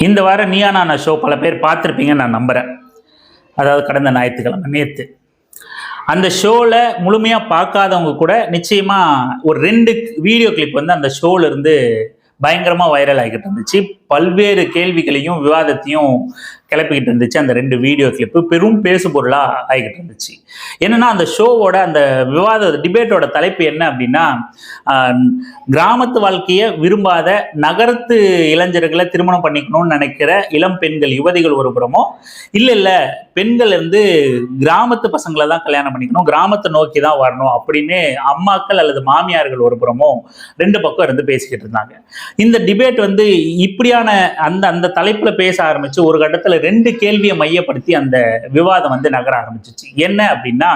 இந்த வாரம் நீயா ஷோ பல பேர் பார்த்துருப்பீங்கன்னு நான் நம்புகிறேன் அதாவது கடந்த ஞாயிற்றுக்கிழமை நேற்று அந்த ஷோவில் முழுமையாக பார்க்காதவங்க கூட நிச்சயமாக ஒரு ரெண்டு வீடியோ கிளிப் வந்து அந்த ஷோலேருந்து பயங்கரமாக வைரல் ஆகிக்கிட்டு இருந்துச்சு. பல்வேறு கேள்விகளையும் விவாதத்தையும் கிளப்பிக்கிட்டு இருந்துச்சு. அந்த ரெண்டு வீடியோ கிளிப்பு பெரும் பேசு பொருளாக ஆகிக்கிட்டு இருந்துச்சு. என்னென்னா அந்த ஷோவோட அந்த விவாத டிபேட்டோட தலைப்பு என்ன அப்படின்னா கிராமத்து வாழ்க்கையை விரும்பாத நகரத்து இளைஞர்களை திருமணம் பண்ணிக்கணும்னு நினைக்கிற இளம் பெண்கள் யுவதிகள் ஒரு புறமோ இல்லை இல்லை பெண்கள் வந்து கிராமத்து பசங்களை தான் கல்யாணம் பண்ணிக்கணும் கிராமத்தை நோக்கி தான் வரணும் அப்படின்னு அம்மாக்கள் அல்லது மாமியார்கள் ஒரு புறமோ ரெண்டு பக்கம் இருந்து பேசிக்கிட்டு இருந்தாங்க. இந்த டிபேட் வந்து இப்படியான அந்த அந்த தலைப்பில் பேச ஆரம்பித்து ஒரு கட்டத்தில் ரெண்டு கேள்வியை மையப்படுத்தி அந்த விவாதம் வந்து நகர ஆரம்பிச்சிச்சு. என்ன அப்படின்னா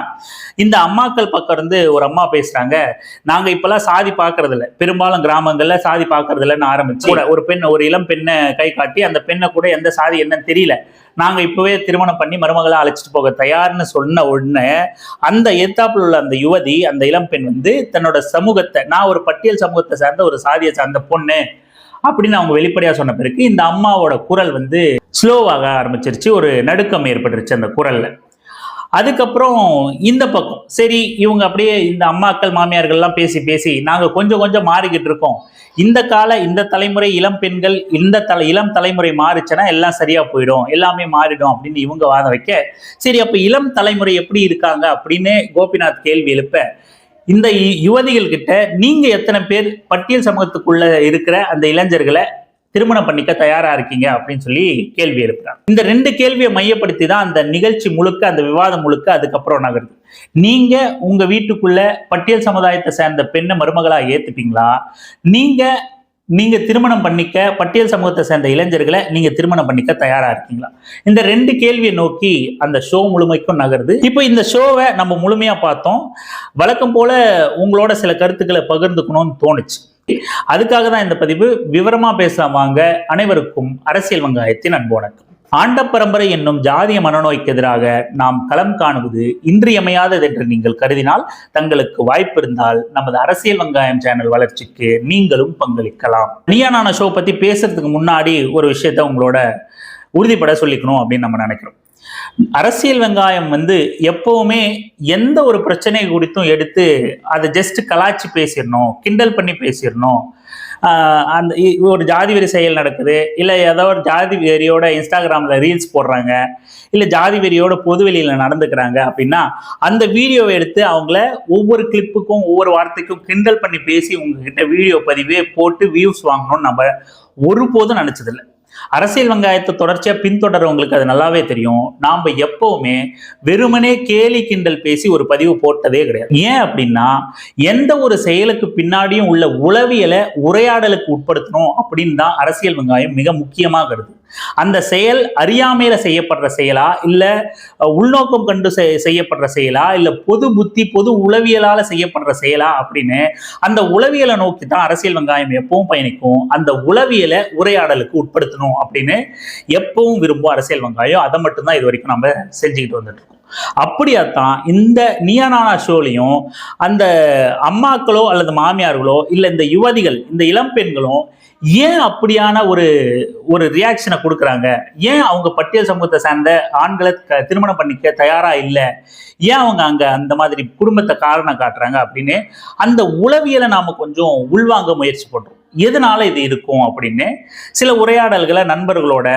இந்த அம்மாக்கள் பக்கம் இருந்து ஒரு அம்மா பேசுறாங்க நாங்க இப்பெல்லாம் சாதி பார்க்கறது இல்ல பெரும்பாலும் கிராமங்கள்ல சாதி பார்க்கறது இல்லைன்னு ஆரம்பிச்சு கூட ஒரு பெண் ஒரு இளம் பெண்ணை கை காட்டி அந்த பெண்ணை கூட எந்த சாதி என்னன்னு தெரியல. நாங்க இப்பவே திருமணம் பண்ணி மருமகளை அழைச்சிட்டு போக தயார்னு சொன்ன உடனே அந்த எத்தாப்புல உள்ள அந்த யுவதி அந்த இளம் பெண் வந்து தன்னோட சமூகத்தை நான் ஒரு பட்டியல் சமூகத்தை சார்ந்த ஒரு சாதியை சார்ந்த பொண்ணு அப்படின்னு அவங்க வெளிப்படையாக சொன்ன பிறகு இந்த அம்மாவோட குரல் வந்து ஸ்லோவாக ஆரம்பிச்சிருச்சு. ஒரு நடுக்கம் ஏற்பட்டுருச்சு அந்த குரலில். அதுக்கப்புறம் இந்த பக்கம் சரி இவங்க அப்படியே இந்த அம்மாக்கள் மாமியார்கள்லாம் பேசி பேசி நாங்கள் கொஞ்சம் கொஞ்சம் மாறிக்கிட்டு இருக்கோம். இந்த கால இந்த தலைமுறை இளம் பெண்கள் இந்த தலை இளம் தலைமுறை மாறுச்சுன்னா எல்லாம் சரியாக போயிடும். எல்லாமே மாறிடும் அப்படின்னு இவங்க வாதம் வைக்க சரி அப்போ இளம் தலைமுறை எப்படி இருக்காங்க அப்படின்னு கோபிநாத் கேள்வி எழுப்ப இந்த யுவதிகள் கிட்ட நீங்க எத்தனை பேர் பட்டியல் சமூகத்துக்குள்ள இருக்கிற அந்த இளைஞர்களை திருமணம் பண்ணிக்க தயாரா இருக்கீங்க அப்படின்னு சொல்லி கேள்வி எழுப்புறாங்க. இந்த ரெண்டு கேள்வியை மையப்படுத்தி தான் அந்த நிகழ்ச்சி முழுக்க அந்த விவாதம் முழுக்க அதுக்கப்புறம் நகருது. நீங்க உங்க வீட்டுக்குள்ள பட்டியல் சமுதாயத்தை சேர்ந்த பெண்ணை மருமகளா ஏத்துப்பீங்களா? நீங்க நீங்க திருமணம் பண்ணிக்க பட்டியல் சமூகத்தை சேர்ந்த இளைஞர்களை நீங்க திருமணம் பண்ணிக்க தயாரா இருக்கீங்களா? இந்த ரெண்டு கேள்வியை நோக்கி அந்த ஷோ முழுமைக்கும் நகருது. இப்போ இந்த ஷோவை நம்ம முழுமையா பார்த்தோம். வழக்கம் போல உங்களோட சில கருத்துக்களை பகிர்ந்துக்கணும்னு தோணுச்சு. அதுக்காக தான் இந்த பதிவு. விவரமா பேசலாம் வாங்க. அனைவருக்கும் அரசியல் வெங்காயத்தின் அன்பு வணக்கம். ஆண்ட பரம்பரை என்னும் ஜாதிய மனநோய்க்கு எதிராக நாம் களம் காணுவது இன்றியமையாதது என்று நீங்கள் கருதினால் தங்களுக்கு வாய்ப்பு இருந்தால் நமது அரசியல் வெங்காயம் சேனல் வளர்ச்சிக்கு நீங்களும் பங்களிக்கலாம். நீயா ஷோ பத்தி பேசுறதுக்கு முன்னாடி ஒரு விஷயத்த உங்களோட உறுதிப்பட சொல்லிக்கணும் அப்படின்னு நம்ம நினைக்கிறோம். அரசியல் வெங்காயம் வந்து எப்பவுமே எந்த ஒரு பிரச்சனை குறித்தும் எடுத்து அதை ஜஸ்ட் கலாய்ச்சி பேசிடணும் கிண்டல் பண்ணி பேசிடணும் அந்த இ- ஒரு ஜாதி வெறி செயல் நடக்குது இல்லை ஏதோ ஒரு ஜாதி வெறியோட இன்ஸ்டாகிராமில் ரீல்ஸ் போடுறாங்க இல்லை ஜாதி வெறியோட பொதுவெளியில் நடந்துக்கிறாங்க அப்படின்னா அந்த வீடியோவை எடுத்து அவங்கள ஒவ்வொரு கிளிப்புக்கும் ஒவ்வொரு வார்த்தைக்கும் கிண்டல் பண்ணி பேசி உங்ககிட்ட வீடியோ பதிவே போட்டு வியூஸ் வாங்கணும்னு நம்ம ஒருபோதும் நினச்சதில்லை. அரசியல் வெங்காயத்தை தொடர்ச்சியா பின்தொடர்றவங்களுக்கு அது நல்லாவே தெரியும். நாம் எப்பவுமே வெறுமனே கேலி கிண்டல் பேசி ஒரு பதிவு போட்டதே கிடையாது. ஏன் அப்படின்னா எந்த ஒரு செயலுக்கு பின்னாடியும் உள்ள உளவியலை உரையாடலுக்கு உட்படுத்தணும் அப்படின்னு தான் அரசியல் வெங்காயம் மிக முக்கியமாக கருது. அந்த செயல் அறியாமையில செய்யப்படுற செயலா? இல்ல உள்நோக்கம் கண்டு செய்யப்படுற செயலா? இல்ல பொது புத்தி பொது உளவியலால செய்யப்படுற செயலா? அப்படின்னு அந்த உளவியலை நோக்கி தான் அரசியல் வெங்காயம் எப்பவும் பயணிக்கும். அந்த உளவியலை உரையாடலுக்கு உட்படுத்தணும் அப்படின்னு எப்பவும் விரும்பும் அரசியல் வெங்காயம். அதை மட்டும்தான் இது வரைக்கும் நம்ம செஞ்சுக்கிட்டு வந்துட்டு இருக்கோம். அப்படியாத்தான் இந்த நியானானா ஷோலையும் அந்த அம்மாக்களோ அல்லது மாமியார்களோ இல்லை இந்த யுவதிகள் இந்த இளம் பெண்களும் ஏன் அப்படியான ஒரு ஒரு ரியாக்ஷனை கொடுக்குறாங்க? ஏன் அவங்க பட்டியல் சமூகத்தை சார்ந்த ஆண்களை க- திருமணம் பண்ணிக்க தயாரா இல்லை? ஏன் அவங்க அங்கே அந்த மாதிரி குடும்பத்தை காரணம் காட்டுறாங்க அப்படின்னு அந்த உளவியலை நாம கொஞ்சம் உள்வாங்க முயற்சி பண்ணுறோம் எதனால இது இருக்கும் அப்படின்னு சில உரையாடல்களை நண்பர்களோட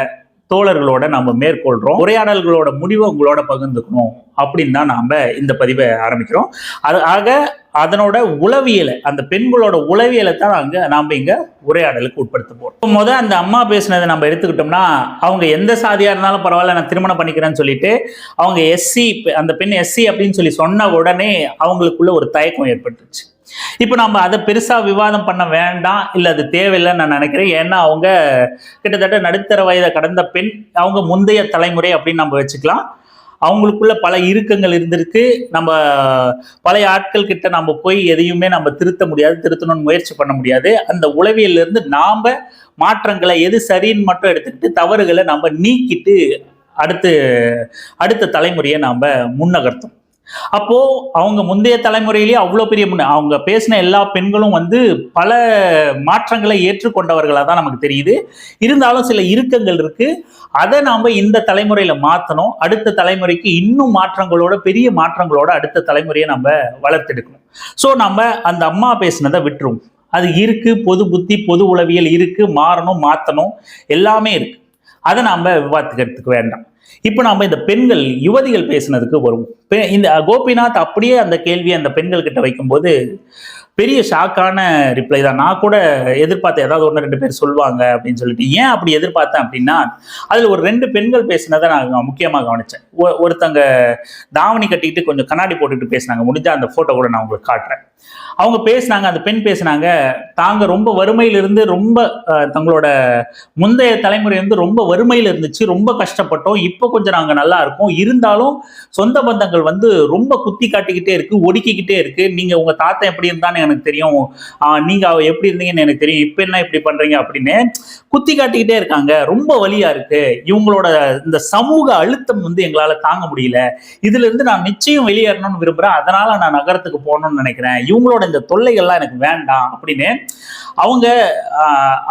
தோழர்களோட நம்ம மேற்கொள்றோம். உரையாடல்களோட முடிவை உங்களோட பகிர்ந்துக்கணும் அப்படின்னு தான் நாம் இந்த பதிவை ஆரம்பிக்கிறோம். அது ஆக அதனோட உளவியலை அந்த பெண்களோட உளவியலை தான் அங்கே நாம் இங்கே உரையாடலுக்கு உட்படுத்த போறோம். இப்போ முத அந்த அம்மா பேசுனதை நம்ம எடுத்துக்கிட்டோம்னா அவங்க எந்த சாதியாக இருந்தாலும் பரவாயில்ல நான் திருமணம் பண்ணிக்கிறேன்னு சொல்லிட்டு அவங்க எஸ்சி அந்த பெண் எஸ்சி அப்படின்னு சொல்லி சொன்ன உடனே அவங்களுக்குள்ள ஒரு தயக்கம் ஏற்பட்டுச்சு. இப்போ நம்ம அதை பெருசாக விவாதம் பண்ண வேண்டாம். இல்லை அது தேவையில்லைன்னு நான் நினைக்கிறேன். ஏன்னா அவங்க கிட்டத்தட்ட நடுத்தர வயதை கடந்த பெண் அவங்க முந்தைய தலைமுறை அப்படின்னு நம்ம வச்சுக்கலாம். அவங்களுக்குள்ள பல இறுக்கங்கள் இருந்திருக்கு. நம்ம பழைய ஆட்கள் கிட்ட நம்ம போய் எதையுமே நம்ம திருத்த முடியாது திருத்தணும்னு முயற்சி பண்ண முடியாது. அந்த உளவியலிருந்து நாம் மாற்றங்களை எது சரின்னு மட்டும் எடுத்துக்கிட்டு தவறுகளை நம்ம நீக்கிட்டு அடுத்து அடுத்த தலைமுறையை நாம் முன்னகர்த்தோம் அப்போ அவங்க முந்தைய தலைமுறையிலேயே அவ்வளோ பெரிய அவங்க பேசின எல்லா பெண்களும் வந்து பல மாற்றங்களை ஏற்றுக்கொண்டவர்களாக தான் நமக்கு தெரியுது. இருந்தாலும் சில இறுக்கங்கள் இருக்கு. அதை நாம் இந்த தலைமுறையில மாற்றணும் அடுத்த தலைமுறைக்கு இன்னும் மாற்றங்களோட பெரிய மாற்றங்களோட அடுத்த தலைமுறையை நம்ம வளர்த்தெடுக்கணும். ஸோ நம்ம அந்த அம்மா பேசினதை விட்டுருவோம். அது இருக்கு பொது புத்தி பொது உளவியல் இருக்கு மாறணும் மாற்றணும் எல்லாமே இருக்கு. அதை நாம் விவாதிக்கிறதுக்கு வேண்டாம். இப்போ நாம் இந்த பெண்கள் யுவதிகள் பேசினதுக்கு வருவோம் பெ- இந்த கோபிநாத் அப்படியே அந்த கேள்வியை அந்த பெண்கள் கிட்ட வைக்கும்போது பெரிய ஷாக்கான ரிப்ளை தான். நான் கூட எதிர்பார்த்த ஏதாவது ஒன்று ரெண்டு பேர் சொல்லுவாங்க அப்படின்னு சொல்லிட்டு ஏன் அப்படி எதிர்பார்த்தேன் அப்படின்னா அதில் ஒரு ரெண்டு பெண்கள் பேசினதை நான் முக்கியமாக கவனித்தேன் ஒருத்தங்க தாவணி கட்டிக்கிட்டு கொஞ்சம் கண்ணாடி போட்டுட்டு பேசினாங்க. முடிஞ்சால் அந்த ஃபோட்டோ கூட நான் உங்களுக்கு காட்டுறேன். அவங்க பேசினாங்க அந்த பெண் பேசினாங்க. தாங்க ரொம்ப வறுமையிலிருந்து ரொம்ப தங்களோட முந்தைய தலைமுறை வந்து ரொம்ப வறுமையில் இருந்துச்சு ரொம்ப கஷ்டப்பட்டோம். இப்போ கொஞ்சம் நாங்கள் நல்லா இருக்கோம். இருந்தாலும் சொந்த பந்தங்கள் வந்து ரொம்ப குத்தி காட்டிக்கிட்டே இருக்கு ஒடுக்கிக்கிட்டே இருக்கு. நீங்க உங்க தாத்தா எப்படி இருந்தான்னு எனக்கு தெரியும். நீங்கள் நீங்க எப்படி இருந்தீங்கன்னு எனக்கு தெரியும். இப்போ என்ன இப்படி பண்றீங்க அப்படின்னு குத்தி காட்டிக்கிட்டே இருக்காங்க. ரொம்ப வழியா இருக்கு. இவங்களோட இந்த சமூக அழுத்தம் வந்து எங்களால தாங்க முடியல. இதுல இருந்து நான் நிச்சயம் வெளியேறணும்னு விரும்புறேன். அதனால நான் நகரத்துக்கு போகணும்னு நினைக்கிறேன். இவங்களோட இந்த தொல்லைகள்லாம் எனக்கு வேண்டாம் அப்படின்னு அவங்க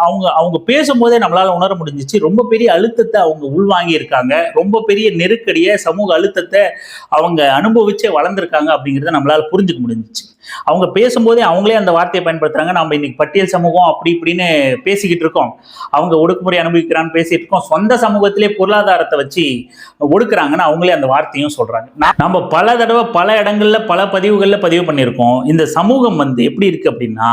அவங்க அவங்க பேசும்போதே நம்மளால உணர முடிஞ்சிச்சு. ரொம்ப பெரிய அழுத்தத்தை அவங்க உள்வாங்கி இருக்காங்க ரொம்ப பெரிய நெருக்கடியை சமூக அழுத்தத்தை அவங்க அனுபவிச்சே வளர்ந்துருக்காங்க அப்படிங்கிறத நம்மளால புரிஞ்சுக்க முடிஞ்சிச்சு. அவங்க பேசும்போதே அவங்களே அந்த வார்த்தையை பயன்படுத்துறாங்க. நம்ம இன்னைக்கு பட்டியல் சமூகம் அப்படி இப்படின்னு பேசிக்கிட்டு இருக்கோம். அவங்க ஒடுக்குமுறை அனுபவிக்கிறான்னு பேசிட்டு இருக்கோம். சொந்த சமூகத்திலே பொருளாதாரத்தை வச்சு ஒடுக்குறாங்கன்னு அவங்களே அந்த வார்த்தையும் சொல்றாங்க. நம்ம பல தடவை பல இடங்கள்ல பல பதிவுகள்ல பதிவு பண்ணியிருக்கோம். இந்த சமூக சமூகம் வந்து எப்படி இருக்கு அப்படின்னா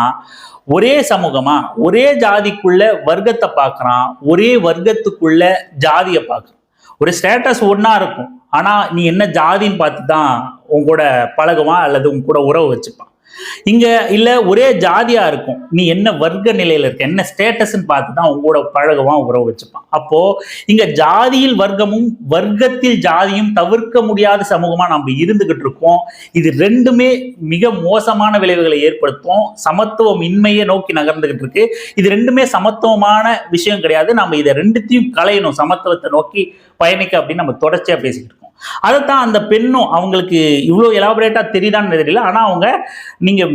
ஒரே சமூகமா ஒரே ஜாதிக்குள்ள வர்க்கத்தை பார்க்கறான் ஒரே வர்க்கத்துக்குள்ள ஜாதியை பார்க்குறான். ஒரு ஸ்டேட்டஸ் ஒன்றா இருக்கும். ஆனால் நீ என்ன ஜாதின்னு பார்த்து தான் உன் கூட பழகுவான் அல்லது உன் கூட உறவு வச்சுப்பான். இங்க இல்ல ஒரே ஜாதியா இருக்கும். நீ என்ன வர்க்க நிலையில இருக்க என்ன ஸ்டேட்டஸ்ன்னு பார்த்து தான் உங்களோட பழகுவான் உறவு வச்சுப்பான். அப்போ இங்க ஜாதியில் வர்க்கமும் வர்க்கத்தில் ஜாதியும் தவிர்க்க முடியாத சமூகமா நம்ம இருந்துகிட்டு இருக்கோம். இது ரெண்டுமே மிக மோசமான விளைவுகளை ஏற்படுத்தும். சமத்துவம் இன்மையை நோக்கி நகர்ந்துகிட்டு இருக்கு. இது ரெண்டுமே சமத்துவமான விஷயம் கிடையாது. நம்ம இதை ரெண்டுத்தையும் களையணும். சமத்துவத்தை நோக்கி பயணிக்க அப்படின்னு நம்ம தொடர்ச்சியா பேசிக்கிட்டு இருக்கோம். அதைத்தான் அந்த பெண்ணும் அவங்களுக்கு இவ்வளோ எலாபரேட்டா தெரியுதான்னு தெரியல. ஆனா அவங்க நீங்க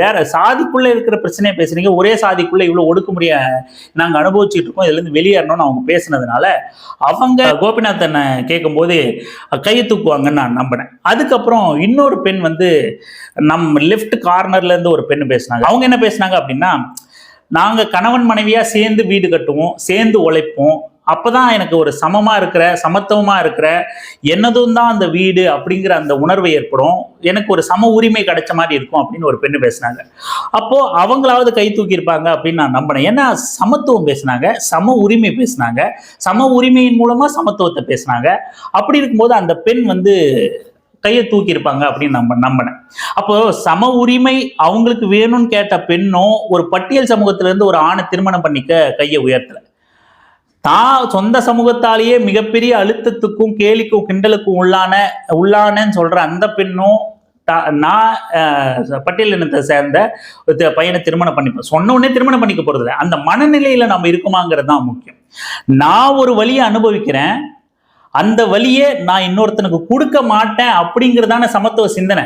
வேற சாதிக்குள்ளே இருக்கிற பிரச்சனையை பேசுறீங்க. ஒரே சாதிக்குள்ளே இவ்வளவு ஒடுக்குமுறைய நாங்க அனுபவிச்சுட்டு இருக்கோம். இதுலேருந்து வெளியேறணும்னு அவங்க பேசுனதுனால அவங்க கோபிநாத்தனை கேட்கும்போது கையை தூக்குவாங்கன்னு நான் நம்பினேன் அதுக்கப்புறம் இன்னொரு பெண் வந்து நம் லெஃப்ட் கார்னர்ல இருந்து ஒரு பெண் பேசினாங்க. அவங்க என்ன பேசினாங்க அப்படின்னா நாங்க கணவன் மனைவியா சேர்ந்து வீடு கட்டுவோம் சேர்ந்து உழைப்போம் அப்பதான் எனக்கு ஒரு சமமா இருக்கிற சமத்துவமா இருக்கிற என்னதும் தான் அந்த வீடு அப்படிங்கிற அந்த உணர்வு ஏற்படும். எனக்கு ஒரு சம உரிமை கிடைச்ச மாதிரி இருக்கும் அப்படின்னு ஒரு பெண்ணு பேசினாங்க. அப்போ அவங்களாவது கை தூக்கியிருப்பாங்க அப்படின்னு நான் நம்பினேன். ஏன்னா சமத்துவம் பேசினாங்க சம உரிமை பேசினாங்க சம உரிமையின் மூலமா சமத்துவத்தை பேசினாங்க. அப்படி இருக்கும்போது அந்த பெண் வந்து கையை தூக்கியிருப்பாங்க அப்படின்னு நம்ப நம்பினேன். அப்போ சம உரிமை அவங்களுக்கு வேணும்னு கேட்ட பெண்ணும் ஒரு பட்டியல் சமூகத்திலேருந்து ஒரு ஆணை திருமணம் பண்ணிக்க கையை உயர்த்தல. தான் சொந்த சமூகத்தாலேயே மிகப்பெரிய அழுத்தத்துக்கும் கேலிக்கும் கிண்டலுக்கும் உள்ளான உள்ளானன்னு சொல்ற அந்த பெண்ணும் நான் பட்டியல் இனத்தை சேர்ந்த ஒரு பையனை திருமணம் பண்ணிப்பேன் சொன்ன உடனே திருமணம் பண்ணிக்க போறது அந்த மனநிலையில நம்ம இருக்குமாங்கிறது தான் முக்கியம். நான் ஒரு வழியை அனுபவிக்கிறேன். அந்த வழியை நான் இன்னொருத்தனுக்கு கொடுக்க மாட்டேன் அப்படிங்கிறதான சமத்துவ சிந்தனை.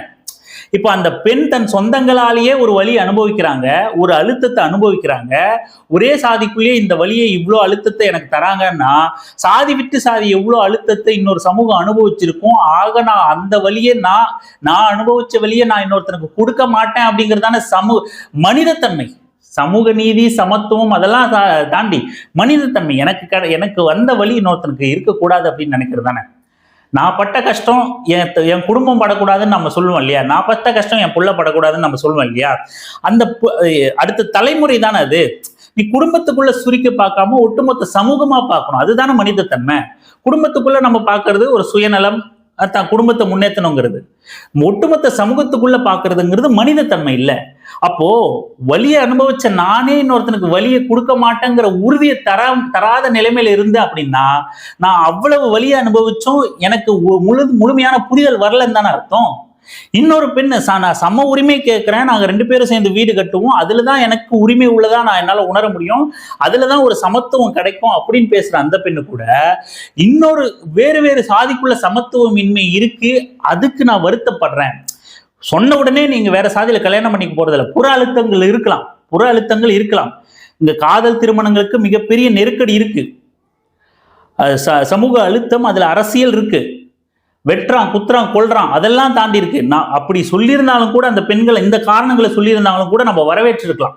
இப்போ அந்த பெண் தன் சொந்தங்களாலேயே ஒரு வழி அனுபவிக்கிறாங்க ஒரு அழுத்தத்தை அனுபவிக்கிறாங்க. ஒரே சாதிக்குள்ளேயே இந்த வழியை இவ்வளோ அழுத்தத்தை எனக்கு தராங்கன்னா சாதி விட்டு சாதி எவ்வளோ அழுத்தத்தை இன்னொரு சமூகம் அனுபவிச்சிருக்கும்? ஆக நான் அந்த வழியை நான் நான் அனுபவிச்ச வழியை நான் இன்னொருத்தனுக்கு கொடுக்க மாட்டேன் அப்படிங்கிறதான சமூக மனிதத்தன்மை. சமூக நீதி சமத்துவம் அதெல்லாம் தா- தாண்டி மனிதத்தன்மை. எனக்கு எனக்கு வந்த வழி இன்னொருத்தனுக்கு இருக்கக்கூடாது அப்படின்னு நினைக்கிறது தானே நான் பட்ட கஷ்டம் என் என் குடும்பம் படக்கூடாதுன்னு நம்ம சொல்லுவோம் இல்லையா? நான் பட்ட கஷ்டம் என் புள்ள படக்கூடாதுன்னு நம்ம சொல்லுவோம் இல்லையா? அந்த பு- அடுத்த தலைமுறை தானே அது. நீ குடும்பத்துக்குள்ள சுருக்கி பார்க்காம ஒட்டுமொத்த சமூகமா பார்க்கணும். அதுதானே மனிதத்தன்மை. குடும்பத்துக்குள்ள நம்ம பார்க்கறது ஒரு சுயநலம் அது தான் குடும்பத்தை முன்னேற்றணுங்கிறது ஒட்டுமொத்த சமூகத்துக்குள்ள பார்க்கிறதுங்கிறது மனிதத்தன்மை இல்லை. அப்போ வலியை அனுபவிச்ச நானே இன்னொருத்தனுக்கு வலியை கொடுக்க மாட்டேங்கிற உறுதியை தர தராத நிலைமையில இருந்தேன் அப்படின்னா நான் அவ்வளவு வலியை அனுபவிச்சும் எனக்கு முழு முழுமையான புரிதல் வரலன்னு தானே அர்த்தம்? இன்னொரு பெண் ச- நான் சம உரிமை கேட்குறேன். நாங்கள் ரெண்டு பேரும் சேர்ந்து வீடு கட்டுவோம். அதில் தான் எனக்கு உரிமை உள்ளதா நான் என்னால் உணர முடியும். அதில் தான் ஒரு சமத்துவம் கிடைக்கும் அப்படின்னு பேசுகிற அந்த பெண்ணு கூட இன்னொரு வேறு வேறு சாதிக்குள்ள சமத்துவம் இன்மை இருக்கு. அதுக்கு நான் வருத்தப்படுறேன். சொன்ன உடனே நீங்கள் வேற சாதியில் கல்யாணம் பண்ணிக்க போகிறதில்ல புற அழுத்தங்கள் இருக்கலாம். புற அழுத்தங்கள் இருக்கலாம். இந்த காதல் திருமணங்களுக்கு மிகப்பெரிய நெருக்கடி இருக்கு. ச- சமூக அழுத்தம் அதுல அரசியல் இருக்கு. வெட்டுறான் குத்துறான் கொள்றான் அதெல்லாம் தாண்டி இருக்கு. நான் அப்படி சொல்லியிருந்தாலும் கூட அந்த பெண்களை இந்த காரணங்களை சொல்லியிருந்தாலும் கூட நம்ம வரவேற்றிருக்கலாம்.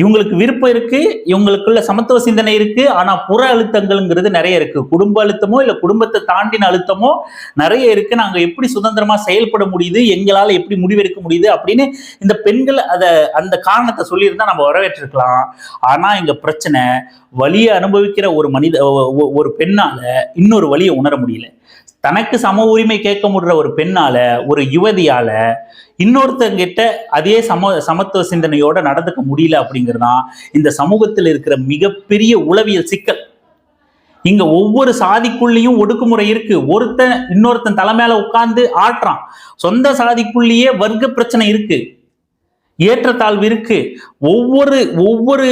இவங்களுக்கு விருப்பம் இருக்கு இவங்களுக்குள்ள சமத்துவ சிந்தனை இருக்கு ஆனா புற அழுத்தங்கள்ங்கிறது நிறைய இருக்கு. குடும்ப அழுத்தமோ இல்ல குடும்பத்தை தாண்டின அழுத்தமோ நிறைய இருக்கு. நாங்க எப்படி சுதந்திரமா செயல்பட முடியுது எங்களால எப்படி முடிவெடுக்க முடியுது அப்படின்னு இந்த பெண்கள் அதை அந்த காரணத்தை சொல்லியிருந்தா நம்ம வரவேற்றிருக்கலாம். ஆனா இங்க பிரச்சனை வலியை அனுபவிக்கிற ஒரு மனித ஒரு பெண்ணால இன்னொரு வழியை உணர முடியல. தனக்கு சம உரிமை கேட்க முடிற ஒரு பெண்ணால ஒரு யுவதியால இன்னொருத்தங்கிட்ட அதே சம சமத்துவ சிந்தனையோட நடந்துக்க முடியல அப்படிங்கிறதான் இந்த சமூகத்தில் இருக்கிற மிகப்பெரிய உளவியல் சிக்கல். இங்க ஒவ்வொரு சாதிக்குள்ளேயும் ஒடுக்குமுறை இருக்கு. ஒருத்தன் இன்னொருத்தன் தலை உட்கார்ந்து ஆட்டுறான். சொந்த சாதிக்குள்ளேயே வர்க்க பிரச்சனை இருக்கு. ஏற்றத்தாழ்வு இருக்கு. ஒவ்வொரு ஒவ்வொரு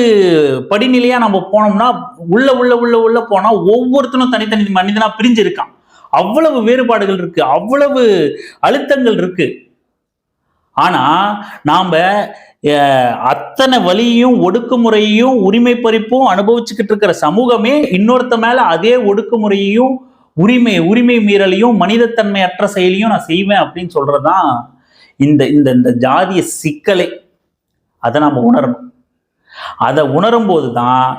படிநிலையா நம்ம போனோம்னா உள்ள உள்ள உள்ள உள்ள போனா ஒவ்வொருத்தனும் தனித்தனி மனிதனா பிரிஞ்சு இருக்கான் அவ்வளவு வேறுபாடுகள் இருக்கு அவ்வளவு அழுத்தங்கள் இருக்கு. ஆனா நாம அஹ், அத்தனை வழியும் ஒடுக்குமுறையையும் உரிமை பறிப்பும் அனுபவிச்சுக்கிட்டு இருக்கிற சமூகமே இன்னொருத்த மேல அதே ஒடுக்குமுறையையும் உரிமை உரிமை மீறலையும் மனிதத்தன்மையற்ற செயலையும் நான் செய்வேன் அப்படின்னு சொல்றதுதான் இந்த இந்த இந்த ஜாதிய சிக்கலை. அதை நாம உணரணும். அதை உணரும் போதுதான்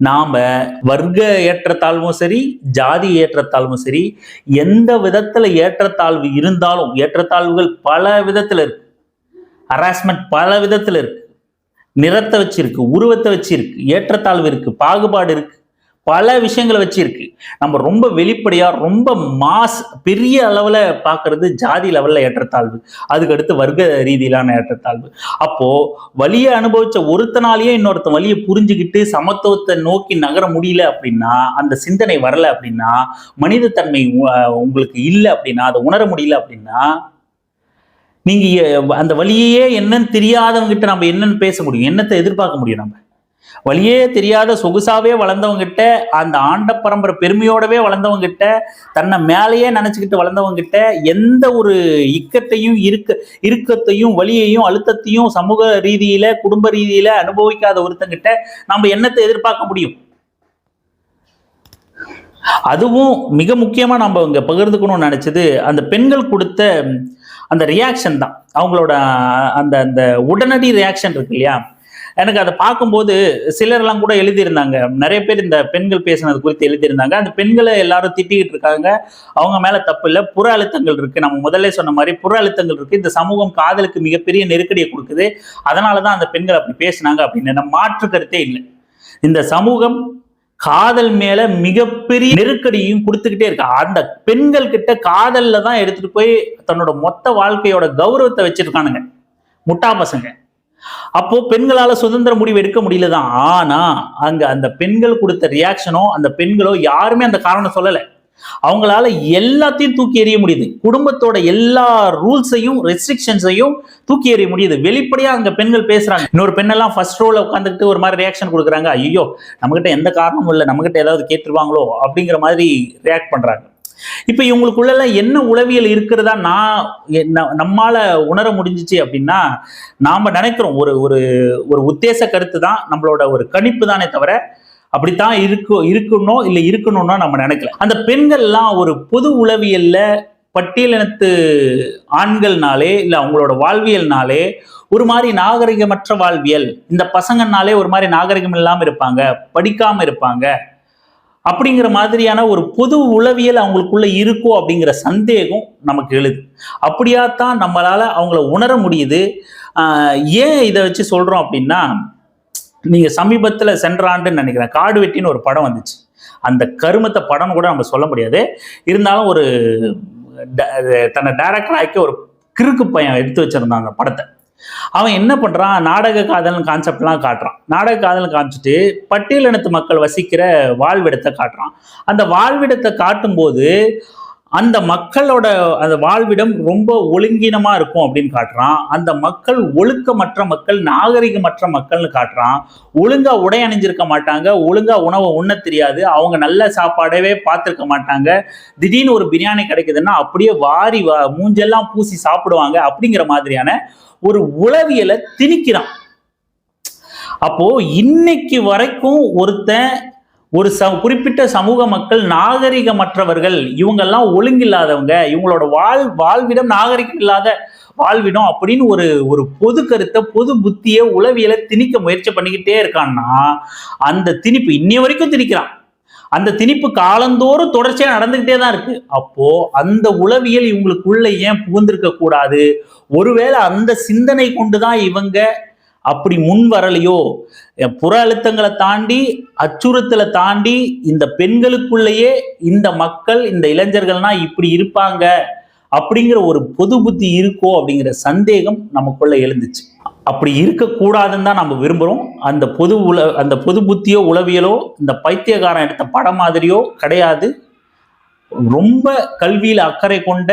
நாம வர்க்க ஏற்றத்தாழ்வும் சரி ஜாதி ஏற்றத்தாழ்வும் சரி எந்த விதத்துல ஏற்றத்தாழ்வு இருந்தாலும் ஏற்றத்தாழ்வுகள் பல விதத்துல இருக்கு. ஹராஸ்மெண்ட் பல விதத்துல இருக்கு. நிறத்தை வச்சிருக்கு உருவத்தை வச்சிருக்கு ஏற்றத்தாழ்வு இருக்கு பாகுபாடு இருக்கு. பல விஷயங்களை வச்சிருக்கு. நம்ம ரொம்ப வெளிப்படையா ரொம்ப மாஸ் பெரிய அளவுல பார்க்கிறது ஜாதி லெவல்ல ஏற்றத்தாழ்வு. அதுக்கடுத்து வர்க்க ரீதியிலான ஏற்றத்தாழ்வு. அப்போ வழியை அனுபவிச்ச ஒருத்தனாலேயே இன்னொருத்தன் வழியை புரிஞ்சுக்கிட்டு சமத்துவத்தை நோக்கி நகர முடியல அப்படின்னா அந்த சிந்தனை வரல அப்படின்னா மனிதத்தன்மை உங்களுக்கு இல்லை அப்படின்னா அதை உணர முடியல அப்படின்னா நீங்க அந்த வழியே என்னன்னு தெரியாதவங்ககிட்ட நம்ம என்னன்னு பேச முடியும். என்னத்தை எதிர்பார்க்க முடியும் நம்ம? வழியே தெரியாத சொகுசாவே வளர்ந்தவங்கிட்ட அந்த ஆண்ட பரம்பரை பெருமையோடவே வளர்ந்தவங்கிட்ட தன்னை மேலேயே நினைச்சுக்கிட்டு வளர்ந்தவங்க கிட்ட எந்த ஒரு இக்கத்தையும் இருக்க இறுக்கத்தையும் வலியையும் அழுத்தத்தையும் சமூக ரீதியில குடும்ப ரீதியில அனுபவிக்காத ஒருத்தங்கிட்ட நம்ம என்னத்தை எதிர்பார்க்க முடியும்? அதுவும் மிக முக்கியமா நம்ம இங்க பகிர்ந்துக்கணும்னு நினைச்சது அந்த பெண்கள் கொடுத்த அந்த ரியாக்ஷன் தான். அவங்களோட அந்த அந்த உடனடி ரியாக்ஷன் இருக்கு இல்லையா? எனக்கு அதை பார்க்கும்போது சிலர்லாம் கூட எழுதியிருந்தாங்க. நிறைய பேர் இந்த பெண்கள் பேசுனது குறித்து எழுதியிருந்தாங்க. அந்த பெண்களை எல்லாரும் திட்டிக்கிட்டு இருக்காங்க. அவங்க மேலே தப்பு இல்லை. புற அழுத்தங்கள் இருக்குது நம்ம முதல்ல சொன்ன மாதிரி புற அழுத்தங்கள் இருக்குது இந்த சமூகம் காதலுக்கு மிகப்பெரிய நெருக்கடியை கொடுக்குது. அதனாலதான் அந்த பெண்கள் அப்படி பேசுனாங்க அப்படின்னு. நம்ம மாற்று கருத்தே இல்லை. இந்த சமூகம் காதல் மேல மிகப்பெரிய நெருக்கடியும் கொடுத்துக்கிட்டே இருக்கு. அந்த பெண்கள் கிட்ட காதல்ல தான் எடுத்துட்டு போய் தன்னோட மொத்த வாழ்க்கையோட கௌரவத்தை வச்சிருக்கானுங்க. முட்டா பசங்க. அப்போ பெண்களால சுதந்திர முடிவு எடுக்க முடியலதான். ஆனா அங்க அந்த பெண்கள் கொடுத்த ரியாக்ஷனோ அந்த பெண்களோ யாருமே அந்த காரணம் சொல்லல. அவங்களால எல்லாத்தையும் தூக்கி எறிய முடியுது. குடும்பத்தோட எல்லா ரூல்ஸையும் ரெஸ்ட்ரிக்ஷன்ஸையும் தூக்கி எறிய முடியுது. வெளிப்படையா அங்க பெண்கள் பேசுறாங்க. இன்னொரு பெண்ணெல்லாம் ஃபர்ஸ்ட் ரோல உட்காந்துக்கிட்டு ஒரு மாதிரி ரியாக்ஷன் கொடுக்குறாங்க. ஐயோ நம்மகிட்ட எந்த காரணமும் இல்லை. நம்மகிட்ட ஏதாவது கேட்டுருவாங்களோ அப்படிங்கிற மாதிரி ரியாக்ட் பண்றாங்க. இப்ப இவங்களுக்குள்ள என்ன உளவியல் இருக்கிறதா நான் என்ன- நம்மால உணர முடிஞ்சிச்சு அப்படின்னா நாம நினைக்கிறோம் ஒரு ஒரு ஒரு உத்தேச கருத்து தான் நம்மளோட ஒரு கணிப்பு தானே தவிர அப்படித்தான் இருக்கு இருக்கணும் இல்லை இருக்கணும்னா நம்ம நினைக்கல. அந்த பெண்கள்லாம் ஒரு பொது உளவியல்ல பட்டியலினத்து ஆண்கள்னாலே இல்லை அவங்களோட வாழ்வியல்னாலே ஒரு மாதிரி நாகரிகமற்ற வாழ்வியல். இந்த பசங்கனாலே ஒரு மாதிரி நாகரிகம் இல்லாமல் இருப்பாங்க படிக்காம இருப்பாங்க. அப்படிங்கிற மாதிரியான ஒரு பொது உளவியல் அவங்களுக்குள்ள இருக்கோ அப்படிங்கிற சந்தேகம் நமக்கு எழுது. அப்படியாத்தான் நம்மளால அவங்கள உணர முடியுது. ஏன் இதை வச்சு சொல்றோம் அப்படின்னா நீங்க சமீபத்துல சென்ற ஆண்டுன்னு நினைக்கிறேன் காடு வெட்டின்னு ஒரு படம் வந்துச்சு. அந்த கருமத்தை படம் கூட நம்ம சொல்ல முடியாது. இருந்தாலும் ஒரு ட- தன்னை டைரக்டர் ஆக்கி ஒரு கிறுக்கு பையன் எடுத்து வச்சிருந்தாங்க படத்தை. அவன் என்ன பண்றான்? நாடக காதல் கான்செப்ட்லாம் காட்டுறான். நாடக காதல் காமிச்சிட்டு பட்டியலினத்து மக்கள் வசிக்கிற வாழ்விடத்தை காட்டுறான். அந்த வாழ்விடத்தை காட்டும்போது அந்த மக்களோட அந்த வாழ்விடம் ரொம்ப ஒழுங்கினமா இருக்கும் அப்படின்னு காட்டுறான். அந்த மக்கள் ஒழுக்கமற்ற மக்கள் நாகரிகமற்ற மக்கள்னு காட்டுறான். ஒழுங்கா உடை அணிஞ்சிருக்க மாட்டாங்க ஒழுங்கா உணவை உண்ண தெரியாது அவங்க நல்ல சாப்பாடவே பார்த்துருக்க மாட்டாங்க. திடீர்னு ஒரு பிரியாணி கிடைக்குதுன்னா அப்படியே வாரி வா மூஞ்செல்லாம் பூசி சாப்பிடுவாங்க அப்படிங்கிற மாதிரியான ஒரு உளவியலை திணிக்கிறான். அப்போ இன்னைக்கு வரைக்கும் ஒருத்தன் ஒரு ச குறிப்பிட்ட சமூக மக்கள் நாகரிகமற்றவர்கள் இவங்கெல்லாம் ஒழுங்கில்லாதவங்க இவங்களோட வாழ் வாழ்விடம் நாகரிகம் இல்லாத வாழ்விடம் அப்படின்னு ஒரு ஒரு பொது கருத்தை பொது புத்தியை உளவியலை திணிக்க முயற்சி பண்ணிக்கிட்டே இருக்கான்னா அந்த திணிப்பு இன்னி வரைக்கும் திணிக்கிறான். அந்த திணிப்பு காலந்தோறும் தொடர்ச்சியாக நடந்துகிட்டே தான் இருக்கு. அப்போ அந்த உளவியல் இவங்களுக்குள்ள ஏன் புகுந்திருக்க கூடாது ஒருவேளை அந்த சிந்தனை கொண்டுதான் இவங்க அப்படி முன் வரலையோ புற அழுத்தங்களை தாண்டி அச்சுறுத்தலை தாண்டி இந்த பெண்களுக்குள்ளேயே இந்த மக்கள் இந்த இளைஞர்கள்னா இப்படி இருப்பாங்க அப்படிங்கிற ஒரு பொது புத்தி இருக்கோ அப்படிங்கிற சந்தேகம் நமக்குள்ள எழுந்துச்சு. அப்படி இருக்கக்கூடாதுன்னு தான் நம்ம விரும்புகிறோம் அந்த பொது உல அந்த பொது புத்தியோ உளவியலோ இந்த பைத்தியக்காரன் எடுத்த படம் மாதிரியோ கிடையாது. ரொம்ப கல்வியில் அக்கறை கொண்ட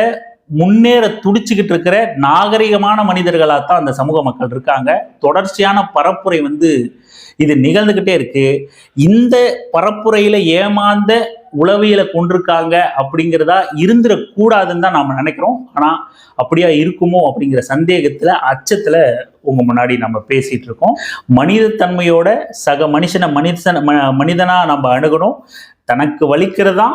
முன்னேற துடிச்சுக்கிட்டு இருக்கிற நாகரிகமான மனிதர்களாக தான் அந்த சமூக மக்கள் இருக்காங்க. தொடர்ச்சியான பரப்புரை வந்து இது நிகழ்ந்துக்கிட்டே இருக்கு. இந்த பரப்புரையில ஏமாந்த உளவியலை கொண்டிருக்காங்க அப்படிங்கிறதா இருந்துடக்கூடாதுன்னு தான் நாம் நினைக்கிறோம். ஆனால் அப்படியா இருக்குமோ அப்படிங்கிற சந்தேகத்தில் அச்சத்தில் உங்க முன்னாடி நம்ம பேசிட்டு இருக்கோம். மனிதத்தன்மையோட சக மனுஷனை மனிதன் ம- நம்ம அணுகணும். தனக்கு வலிக்கிறதா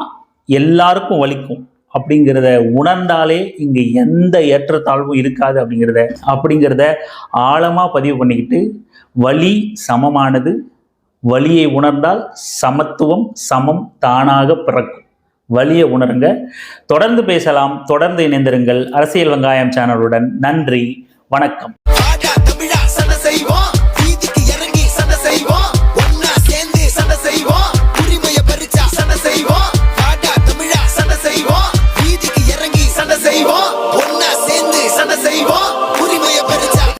எல்லாருக்கும் வலிக்கும். அப்படிங்கிறத உணர்ந்தாலே இங்கே எந்த ஏற்றத்தாழ்வும் இருக்காது அப்படிங்கிறத அப்படிங்கிறத ஆழமாக பதிவு பண்ணிக்கிட்டு வலி சமமானது வலியை உணர்ந்தால் சமத்துவம் சமம் தானாக பிறக்கும். வலியை உணருங்க. தொடர்ந்து பேசலாம் தொடர்ந்து இணைந்திருங்கள். அரசியல் வெங்காயம் சேனலுடன் நன்றி வணக்கம்.